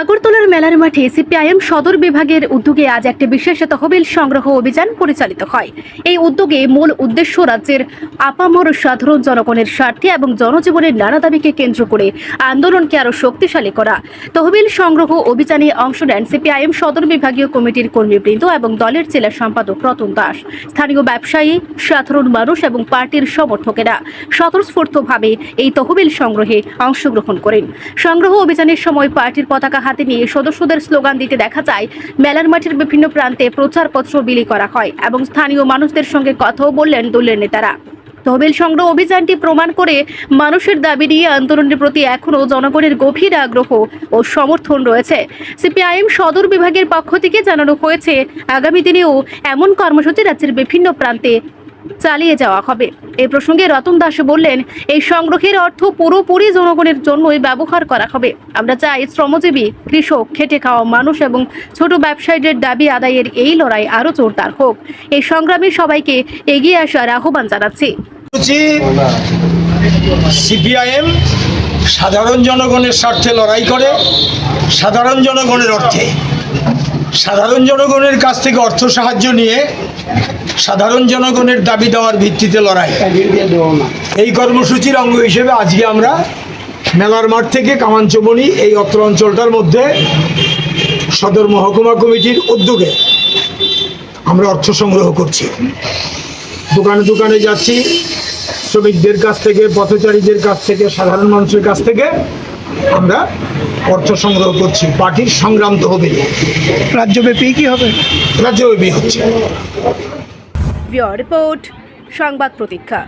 আগরতলার মেলার মাঠে সিপিআইএম সদর বিভাগের উদ্যোগে আজ একটি বিশেষ তহবিল সংগ্রহ অভিযান পরিচালিত হয়। এই উদ্যোগে মূল উদ্দেশ্য রাজ্যের আপামর সাধারণ জনগণের স্বার্থে এবং জনজীবনের নানা দাবিকে কেন্দ্র করে আন্দোলনকে আরও শক্তিশালী করা। তহবিল সংগ্রহ অভিযানে অংশ নেন সিপিআইএম সদর বিভাগীয় কমিটির কর্মীবৃন্দ এবং দলের জেলা সম্পাদক রতন দাস। স্থানীয় ব্যবসায়ী, সাধারণ মানুষ এবং পার্টির সমর্থকেরা স্বতঃস্ফূর্তভাবে এই তহবিল সংগ্রহে অংশগ্রহণ করেন। সংগ্রহ অভিযানের সময় পার্টির পতাকা হাতে নিয়ে সদস্যদের স্লোগান দিতে দেখা যায়, মেলার মাঠের বিভিন্ন প্রান্তে প্রচারপত্র বিলি করা হয় এবং স্থানীয় মানুষদের সঙ্গে কথাও বললেন দলের নেতারা। তহবিল সংগ্রহ অভিযানটি প্রমাণ করে মানুষের দাবি নিয়ে আন্দোলনের প্রতি এখনও জনগণের গভীর আগ্রহ ও সমর্থন রয়েছে। সিপিআইএম সদর বিভাগের পক্ষ থেকে জানানো হয়েছে, আগামী দিনেও এমন কর্মসূচি রাজ্যের বিভিন্ন প্রান্তে চালিয়ে যাওয়া হবে। এই প্রসঙ্গে রতন দাস বললেন, এই সংগ্রহের অর্থ পুরোপুরি জনগণের জন্যই ব্যবহার করা হবে। আমরা চাই শ্রমজীবী, কৃষক, খেটে খাওয়া মানুষ এবং ছোট ব্যবসায়ীদের দাবি আদায়ের এই লড়াই আরও জোরদার হোক। এই সংগ্রামে সবাইকে এগিয়ে আসার আহ্বান জানাচ্ছি। সিপিআইএম সাধারণ জনগণের স্বার্থে লড়াই করে, সাধারণ জনগণের অর্থে। সাধারণ জনগণের কাছ থেকে অর্থ সাহায্য নিয়ে সাধারণ জনগণের দাবি দেওয়ার ভিত্তিতে লড়াই। এই কর্মসূচির অঙ্গ হিসেবে আজকে আমরা মেলার মাঠ থেকে কামাঞ্চমণি এই অত্র অঞ্চলটার মধ্যে সদর মহকুমা কমিটির উদ্যোগে আমরা অর্থ সংগ্রহ করছি। দোকানে দোকানে যাচ্ছি। শ্রমিকদের কাছ থেকে, পথচারীদের কাছ থেকে, সাধারণ মানুষের কাছ থেকে আমরা অর্থ সংগ্রহ করছি পার্টির সংগ্রাম তো হবে রাজ্যব্যাপী কি হবে? রাজ্যব্যাপী হচ্ছে। রিপোর্ট সংবাদ প্রতীক্ষা।